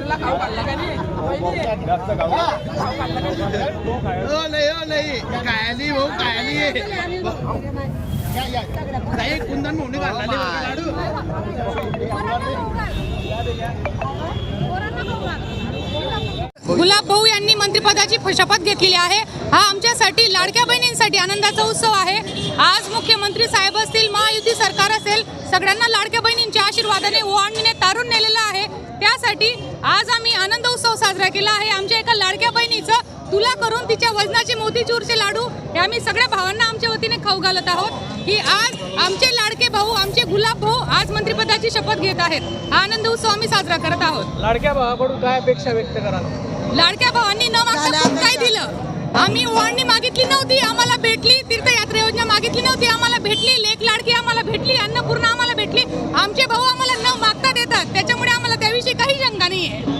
खाऊ घालला का नाही? हो कायली भाऊ कायली. नाही कुंदन म्हणून घालला लाडू. गुलाब भाऊ यांनी मंत्रिपदाची शपथ घेतलेली आहे. हा आमच्यासाठी लाडक्या बहिणींसाठी आनंदाचा उत्सव आहे. आज मुख्यमंत्री साहेब असतील महायुती सरकार असेल सगळ्यांना लाडक्या बहिणींच्या आशीर्वादाने ओवाळणीने साजरा केला आहे. आमच्या एका लाडक्या बहिणीचं तुला करून तिच्या वजनाचे मोतीचूरचे लाडू हे आम्ही सगळ्या भावांना आमच्या वतीने खाऊ घालत आहोत. की आज आमचे लाडके भाऊ आमचे गुलाब भाऊ आज मंत्रिपदाची शपथ घेत आहेत. हा आनंद उत्सव आम्ही साजरा करत आहोत. लाडक्या भावाकडून काय अपेक्षा व्यक्त करा लाडक्या भावांनी न मागता काय दिलं. आम्ही ओवाळणी मागितली नव्हती आम्हाला भेटली तीर्थयात्रा योजना मागितली नव्हती आम्हाला भेटली लेख लाडकी आम्हाला भेटली अन्नपूर्ण आम्हाला भेटली. आमचे भाऊ आम्हाला न मागता देतात त्याच्यामुळे आम्हाला त्याविषयी काही शंका नाही आहे